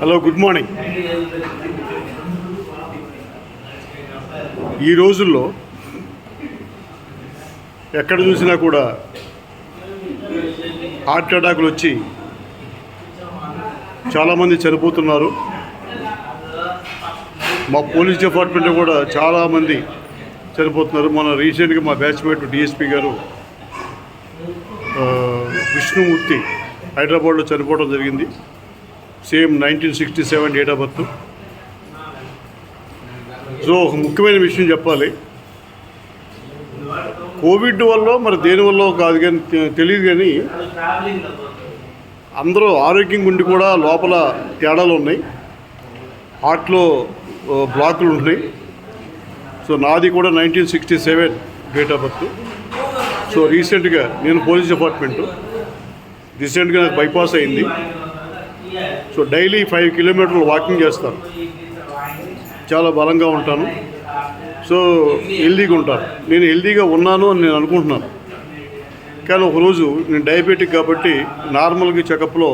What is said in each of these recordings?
Hello good morning ఈ రోజుల్లో ఎక్కడ చూసినా కూడా హార్ట్ అటాకులు వచ్చి చాలామంది చనిపోతున్నారు. మా పోలీస్ డిపార్ట్మెంట్లో కూడా చాలామంది చనిపోతున్నారు. మన రీసెంట్గా మా బ్యాచ్మేట్ డిఎస్పీ గారు విష్ణుమూర్తి హైదరాబాద్లో చనిపోవడం జరిగింది. Same nineteen sixty seven date of birth. So ఒక ముఖ్యమైన విషయం చెప్పాలి. కోవిడ్ వల్ల మరి దేని వల్ల కాదు కానీ తెలియదు కానీ అందరూ ఆరోగ్యంగా ఉండి కూడా లోపల తేడాలు ఉన్నాయి. హార్ట్లో ఆ, బ్లాకులు ఉన్నాయి సో నాది కూడా nineteen sixty seven date of birth. So రీసెంట్గా నేను పోలీస్ డిపార్ట్మెంటు. రీసెంట్గా నాకు బైపాస్ అయింది. సో డైలీ ఫైవ్ కిలోమీటర్లు వాకింగ్ చేస్తాను చాలా బలంగా ఉంటాను. సో హెల్దీగా ఉంటాను. నేను హెల్దీగా ఉన్నాను అని నేను అనుకుంటున్నాను. కానీ ఒకరోజు నేను డయాబెటిక్ కాబట్టి నార్మల్గా చెకప్లో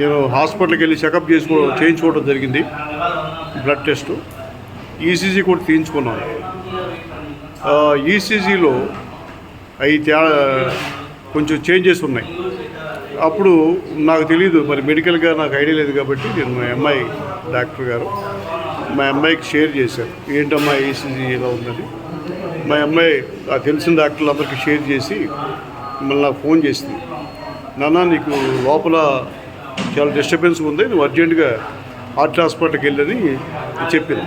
నేను హాస్పిటల్కి వెళ్ళి చెకప్ చేసుకో చేయించుకోవడం జరిగింది. Blood test. ఈసీజీ కూడా తీయించుకున్నాను. ఈసీజీలో అవి తేడా కొంచెం చేంజెస్ ఉన్నాయి. అప్పుడు నాకు తెలియదు మరి మెడికల్గా నాకు ఐడియా లేదు కాబట్టి నేను మా అమ్మాయి డాక్టర్ గారు మా అమ్మాయికి షేర్ చేశారు ఏంటమ్మా ఈసీజీ ఇలా ఉందని మా అమ్మాయి ఆ తెలిసిన డాక్టర్లు అందరికీ షేర్ చేసి మళ్ళీ నాకు ఫోన్ చేసింది. నాన్న నీకు లోపల చాలా డిస్టర్బెన్స్ ఉంది నువ్వు అర్జెంటుగా హార్ట్ హాస్పిటల్కి వెళ్ళని చెప్పింది.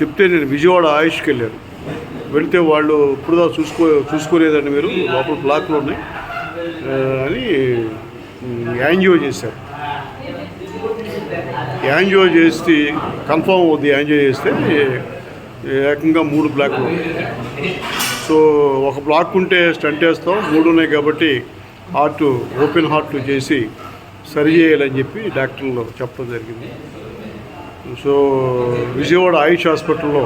చెప్తే నేను విజయవాడ ఆయుష్కి వెళ్ళాను. వెళితే వాళ్ళు ఇప్పుడు దా చూసుకో చూసుకోలేదండి మీరు లోపల బ్లాక్లు ఉన్నాయి. అని యాంజియో చేశారు. యాంజియో చేసి కన్ఫామ్ అవుద్ది యాంజియో చేస్తే ఏకంగా మూడు బ్లాక్లు సో ఒక బ్లాక్ ఉంటే స్టంట్ వేస్తాం మూడు ఉన్నాయి కాబట్టి హార్ట్ ఓపెన్ హార్ట్ చేసి సరి చేయాలని చెప్పి డాక్టర్లు చెప్పడం జరిగింది. సో విజయవాడ ఆయుష్ హాస్పిటల్లో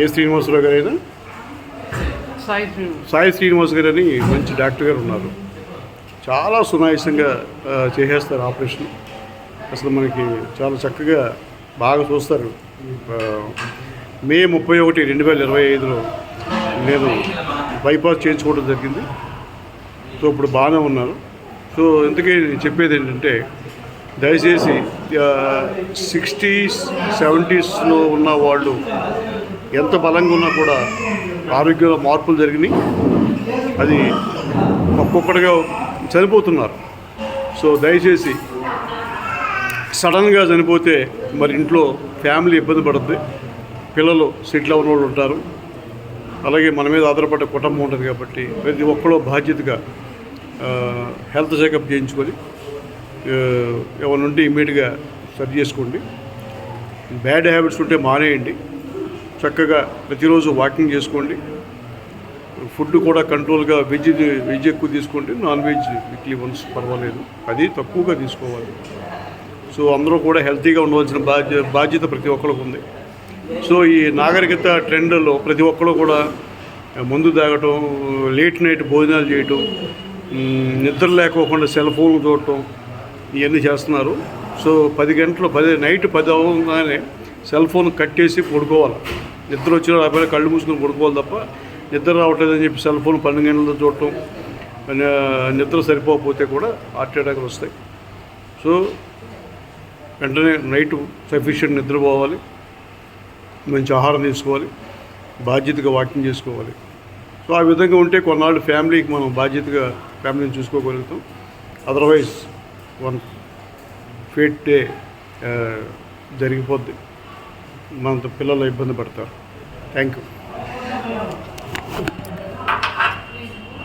ఏ శ్రీనివాసరావు గారైనా సాయి శ్రీనివాస్. సాయి శ్రీనివాస్ గారు అని మంచి డాక్టర్ గారు ఉన్నారు. చాలా సునాయాసంగా చేసేస్తారు ఆపరేషన్. అసలు మనకి చాలా చక్కగా బాగా చూస్తారు. మే ముప్పై ఒకటి రెండు వేల ఇరవై ఐదులో నేను బైపాస్ చేయించుకోవడం జరిగింది. సో ఇప్పుడు బాగానే ఉన్నారు. సో ఇంతకీ నేను చెప్పేది ఏంటంటే దయచేసి సిక్స్టీస్ సెవెంటీస్లో ఉన్న వాళ్ళు ఎంత బలంగా ఉన్నా కూడా ఆరోగ్యంలో మార్పులు జరిగినాయి. అది ఒక్కొక్కటిగా చనిపోతున్నారు. సో దయచేసి సడన్గా చనిపోతే మరి ఇంట్లో ఫ్యామిలీ ఇబ్బంది పడుతుంది పిల్లలు సెటిల్ అవ్వని వాళ్ళు ఉంటారు. అలాగే మన మీద ఆధారపడ్డ కుటుంబం ఉంటుంది కాబట్టి ప్రతి ఒక్కరూ బాధ్యతగా హెల్త్ చెకప్ చేయించుకొని ఎవరి నుండి ఇమీడియట్గా సరి చేసుకోండి. బ్యాడ్ హ్యాబిట్స్ ఉంటే మానేయండి. చక్కగా ప్రతిరోజు వాకింగ్ చేసుకోండి. ఫుడ్ కూడా కంట్రోల్గా వెజ్ వెజ్ ఎక్కువ తీసుకోండి. నాన్ వెజ్ వీక్లీ వన్స్ పర్వాలేదు. అది తక్కువగా తీసుకోవాలి. సో అందరూ కూడా హెల్తీగా ఉండవలసిన బాధ్య బాధ్యత ప్రతి ఒక్కరికి ఉంది. సో ఈ నాగరికత ట్రెండ్లో ప్రతి ఒక్కరు కూడా మందు తాగటం లేట్ నైట్ భోజనాలు చేయటం నిద్ర లేకోకుండా సెల్ ఫోన్లు చూడటం ఇవన్నీ చేస్తున్నారు. సో పది గంటలు పది నైట్ పది అవ్వగానే సెల్ ఫోన్ కట్టేసి పడుకోవాలి. నిద్ర వచ్చిన రాబోయే కళ్ళు మూసుకొని పడుకోవాలి తప్ప నిద్ర రావట్లేదని చెప్పి సెల్ ఫోన్ పన్నెండు గంటలతో చూడటం నిద్ర సరిపోకపోతే కూడా హార్ట్ అటాక్లు వస్తాయి. సో వెంటనే నైట్ సఫిషియెంట్ నిద్రపోవాలి. మంచి ఆహారం తీసుకోవాలి. బాధ్యతగా వాకింగ్ చేసుకోవాలి. సో ఆ విధంగా ఉంటే కొన్నాళ్ళు ఫ్యామిలీకి మనం బాధ్యతగా ఫ్యామిలీని చూసుకోగలుగుతాం. అదర్వైజ్ వన్ ఫేట్ డే జరిగిపోద్ది. మనతో పిల్లలు ఇబ్బంది పడతారు. Thank you